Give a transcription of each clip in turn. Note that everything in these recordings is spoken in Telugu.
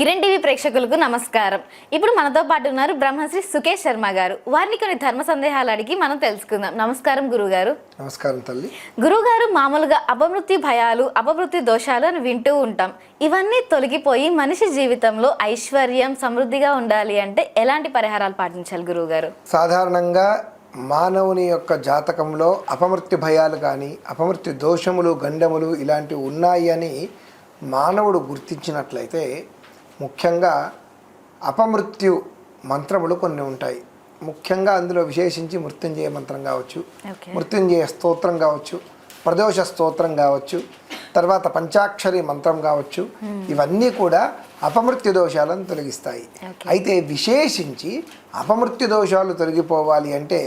కిరణ్ టీవీ ప్రేక్షకులకు నమస్కారం. ఇప్పుడు మనతో పాటు ఉన్నారు బ్రహ్మశ్రీ సుకేష్ శర్మ గారు. వారిని కొన్ని ధర్మ సందేహాలు అడిగి మనం తెలుసుకుందాం. నమస్కారం గురుగారు. నమస్కారం తల్లి. గురుగారు మామూలుగా అపమృత్యు భయాలు అపమృత్యు దోషాలు అని వింటూ ఉంటాం. ఇవన్నీ తొలగిపోయి మనిషి జీవితంలో ఐశ్వర్యం సమృద్ధిగా ఉండాలి అంటే ఎలాంటి పరిహారాలు పాటించాలి గురువుగారు సాధారణంగా మానవుని యొక్క జాతకంలో అపమృత్యు భయాలు కానీ అపమృత్యు దోషములు గండములు ఇలాంటివి ఉన్నాయి అని మానవుడు గుర్తించినట్లయితే ముఖ్యంగా అపమృత్యు మంత్రములు కొన్ని ఉంటాయి. ముఖ్యంగా అందులో విశేషించి మృత్యుంజయ మంత్రం కావచ్చు మృత్యుంజయ స్తోత్రం కావచ్చు ప్రదోష స్తోత్రం కావచ్చు తర్వాత పంచాక్షరి మంత్రం కావచ్చు ఇవన్నీ కూడా అపమృత్యు దోషాలను తొలగిస్తాయి. అయితే విశేషించి అపమృత్యు దోషాలు తొలగిపోవాలి అంటే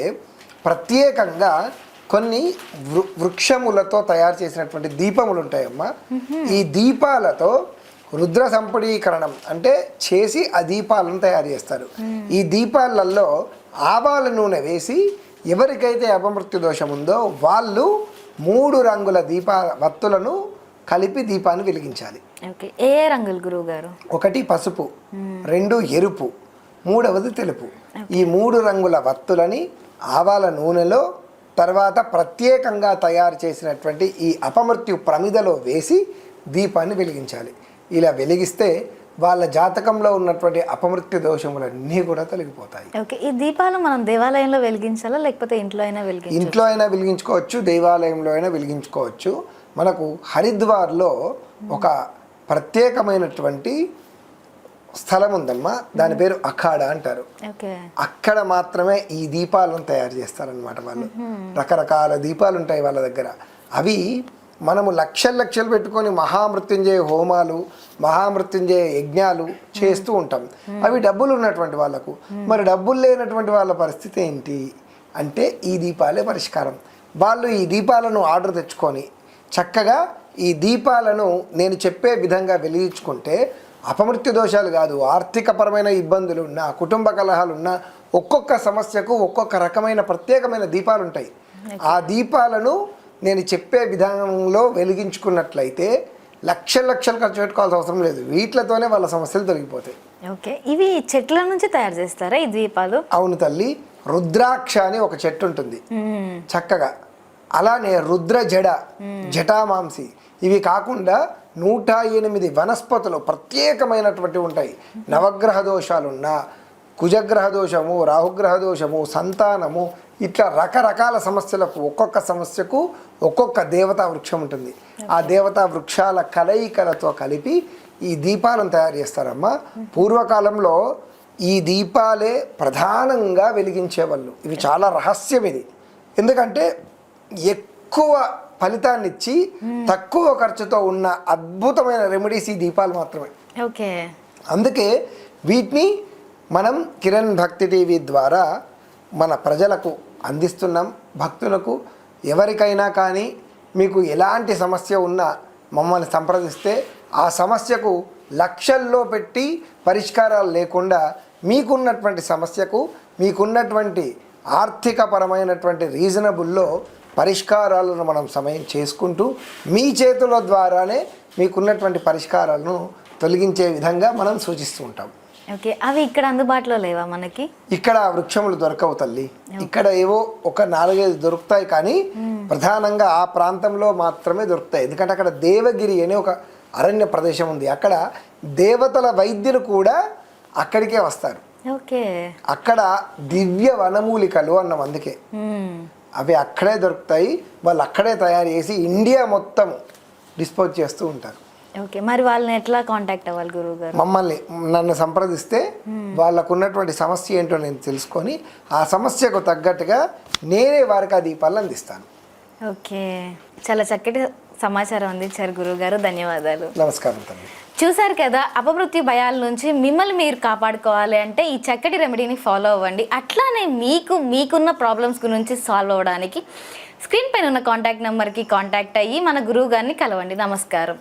ప్రత్యేకంగా కొన్ని వృ వృక్షములతో తయారు చేసినటువంటి దీపములు ఉంటాయమ్మా. ఈ దీపాలతో రుద్ర సంపుడీకరణం అంటే చేసి ఆ దీపాలను తయారు చేస్తారు. ఈ దీపాలలో ఆవాల నూనె వేసి ఎవరికైతే అపమృత్యు దోషం ఉందో వాళ్ళు మూడు రంగుల దీప వత్తులను కలిపి దీపాన్ని వెలిగించాలి. ఏ రంగులు గురువుగారు? ఒకటి పసుపు రెండు ఎరుపు మూడవది తెలుపు. ఈ మూడు రంగుల వత్తులని ఆవాల నూనెలో తర్వాత ప్రత్యేకంగా తయారు చేసినటువంటి ఈ అపమృత్యు ప్రమిదలో వేసి దీపాన్ని వెలిగించాలి. ఇలా వెలిగిస్తే వాళ్ళ జాతకంలో ఉన్నటువంటి అపమృత్యు దోషములన్నీ కూడా తొలగిపోతాయి. ఓకే ఈ దీపాలు మనం దేవాలయంలో వెలిగించాలా లేకపోతే ఇంట్లో అయినా వెలిగించాలా ఇంట్లో అయినా వెలిగించుకోవచ్చు దేవాలయంలో అయినా వెలిగించుకోవచ్చు. మనకు హరిద్వార్లో ఒక ప్రత్యేకమైనటువంటి స్థలం ఉందమ్మా దాని పేరు అఖాడా అంటారు. అక్కడ మాత్రమే ఈ దీపాలను తయారు చేస్తారనమాట వాళ్ళు. రకరకాల దీపాలు ఉంటాయి వాళ్ళ దగ్గర. అవి మనము లక్షలు లక్షలు పెట్టుకొని మహామృత్యుంజయ హోమాలు మహామృత్యుంజయ యజ్ఞాలు చేస్తూ ఉంటాం. అవి డబ్బులు ఉన్నటువంటి వాళ్ళకు. మరి డబ్బులు లేనటువంటి వాళ్ళ పరిస్థితి ఏంటి? అంటే ఈ దీపాలే పరిష్కారం. వాళ్ళు ఈ దీపాలను ఆర్డర్ తెచ్చుకొని చక్కగా ఈ దీపాలను నేను చెప్పే విధంగా వెలిగించుకుంటే అపమృత్యు దోషాలు కాదు ఆర్థికపరమైన ఇబ్బందులు ఉన్నా కుటుంబ కలహాలు ఉన్నా ఒక్కొక్క సమస్యకు ఒక్కొక్క రకమైన ప్రత్యేకమైన దీపాలు ఉంటాయి ఆ దీపాలను నేను చెప్పే విధానంలో వెలిగించుకున్నట్లయితే లక్షల లక్షలు ఖర్చు పెట్టుకోవాల్సిన అవసరం లేదు. వీటితోనే వాళ్ళ సమస్యలు తొలగిపోతాయి. ఓకే. ఇవి చెట్ల నుంచి తయారు చేస్తారా ఈ దీపాలు అవును తల్లి. రుద్రాక్ష అని ఒక చెట్టు ఉంటుంది. చక్కగా. అలానే రుద్ర జడ జటామాంసి ఇవి కాకుండా నూట ఎనిమిది వనస్పతులు ప్రత్యేకమైనటువంటి ఉంటాయి. నవగ్రహ దోషాలున్నా కుజగ్రహ దోషము రాహుగ్రహ దోషము సంతానము ఇట్లా రకరకాల సమస్యలకు ఒక్కొక్క సమస్యకు ఒక్కొక్క దేవతా వృక్షం ఉంటుంది. ఆ దేవతా వృక్షాల కలయికలతో కలిపి ఈ దీపాలను తయారు చేస్తారమ్మా. పూర్వకాలంలో ఈ దీపాలే ప్రధానంగా వెలిగించేవాళ్ళు. ఇవి చాలా రహస్యం ఇది. ఎందుకంటే ఎక్కువ ఫలితాన్ని ఇచ్చి తక్కువ ఖర్చుతో ఉన్న అద్భుతమైన రెమెడీస్ ఈ దీపాలు మాత్రమే. ఓకే. అందుకే వీటిని మనం కిరణ్ భక్తి టీవీ ద్వారా మన ప్రజలకు అందిస్తున్నాం భక్తులకు ఎవరికైనా కానీ మీకు ఎలాంటి సమస్య ఉన్నా మమ్మల్ని సంప్రదిస్తే ఆ సమస్యకు లక్షల్లో పెట్టి పరిష్కారాలు లేకుండా మీకున్నటువంటి సమస్యకు మీకున్నటువంటి ఆర్థికపరమైనటువంటి రీజనబుల్లో పరిష్కారాలను మనం సమయం చేసుకుంటూ మీ చేతుల ద్వారానే మీకున్నటువంటి పరిష్కారాలను తొలగించే విధంగా మనం సూచిస్తూ ఉంటాం. ఓకే అవి ఇక్కడ అందుబాటులో లేవా మనకి? ఇక్కడ వృక్షములు దొరకవు తల్లి. ఇక్కడ ఏవో ఒక నాలుగైదు దొరుకుతాయి కానీ ప్రధానంగా ఆ ప్రాంతంలో మాత్రమే దొరుకుతాయి. ఎందుకంటే అక్కడ దేవగిరి అనే ఒక అరణ్య ప్రదేశం ఉంది. అక్కడ దేవతల వైద్యులు కూడా అక్కడికే వస్తారు. ఓకే. అక్కడ దివ్య వనమూలికలు అన్నాం అందుకే. అవి అక్కడే దొరుకుతాయి. వాళ్ళు అక్కడే తయారు చేసి ఇండియా మొత్తం డిస్పోజ్ చేస్తూ ఉంటారు. ఓకే మరి వాళ్ళని ఎట్లా కాంటాక్ట్ అవ్వాలి గురువు గారు? మమ్మల్ని నన్ను సంప్రదిస్తే వాళ్ళకు ఉన్నటువంటి సమస్య ఏంటో నేను తెలుసుకొని ఆ సమస్యకు తగ్గట్టుగా నేనే వారికి ఆ దీపాలను అందిస్తాను. ఓకే చాలా చక్కటి సమాచారం అందించారు గురువు గారు ధన్యవాదాలు. నమస్కారం తల్లి. చూసారు కదా అపమృత్యు భయాల నుంచి మిమ్మల్ని మీరు కాపాడుకోవాలి అంటే ఈ చక్కటి రెమెడీని ఫాలో అవ్వండి. అట్లానే మీకు మీకున్న ప్రాబ్లమ్స్ గురించి సాల్వ్ అవ్వడానికి స్క్రీన్ పైన ఉన్న కాంటాక్ట్ నెంబర్కి కాంటాక్ట్ అయ్యి మన గురువు గారిని కలవండి. నమస్కారం.